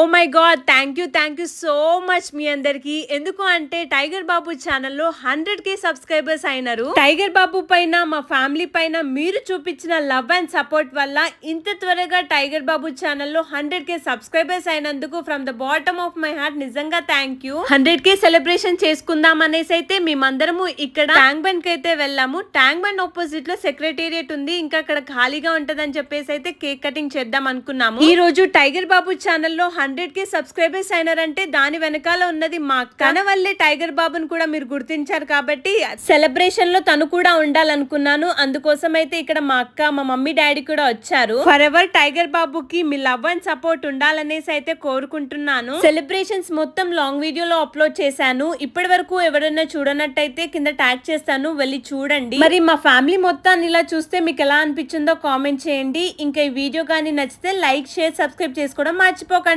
Oh my God thank you thank you so much మీ అందరికి. ఎందుకు అంటే టైగర్ బాబు ఛానల్లో హండ్రెడ్ కే సబ్స్క్రైబర్స్ అయినారు. టైగర్ బాబు పైన మా ఫ్యామిలీ పైన మీరు చూపించిన లవ్ అండ్ సపోర్ట్ వల్ల ఇంత త్వరగా టైగర్ బాబు ఛానల్లో హండ్రెడ్ కే సబ్స్క్రైబర్స్ అయినందుకు from the bottom of my heart నిజంగా thank you hundred K celebration చేసుకుందాం అనేసి అయితే మేమందరము ఇక్కడ ట్యాంక్ బండ్కి అయితే వెళ్ళాము. ట్యాంక్ బండ్ ఆపోజిట్లో సెక్రటేరియట్ ఉంది. ఇంకా అక్కడ ఖాళీగా ఉంటదని చెప్పేసి అయితే కేక్ కటింగ్ చేద్దాం అనుకున్నాము. ఈ రోజు టైగర్ బాబు ఛానల్లో హండ్రెడ్ కే సబ్స్క్రైబర్స్ అయినారంటే దాని వెనకాల ఉన్నది మా అక్క. తన వల్లే టైగర్ బాబుని కూడా మీరు గుర్తించారు కాబట్టి సెలబ్రేషన్లో తను కూడా ఉండాలనుకున్నాను. అందుకోసం అయితే ఇక్కడ మా అక్క మా మమ్మీ డాడీ కూడా వచ్చారు. ఫర్ ఎవర్ టైగర్ బాబుకి మీ లవ్ అండ్ సపోర్ట్ ఉండాలనేసి అయితే కోరుకుంటున్నాను. సెలబ్రేషన్స్ మొత్తం లాంగ్ వీడియోలో అప్లోడ్ చేశాను. ఇప్పటి వరకు ఎవరైనా చూడనట్టయితే కింద ట్యాగ్ చేస్తాను. వెళ్ళి చూడండి. మరి మా ఫ్యామిలీ మొత్తాన్ని ఇలా చూస్తే మీకు ఎలా అనిపించిందో కామెంట్ చేయండి. ఇంకా ఈ వీడియో కానీ నచ్చితే లైక్ షేర్ సబ్స్క్రైబ్ చేసుకోవడం మర్చిపోకండి.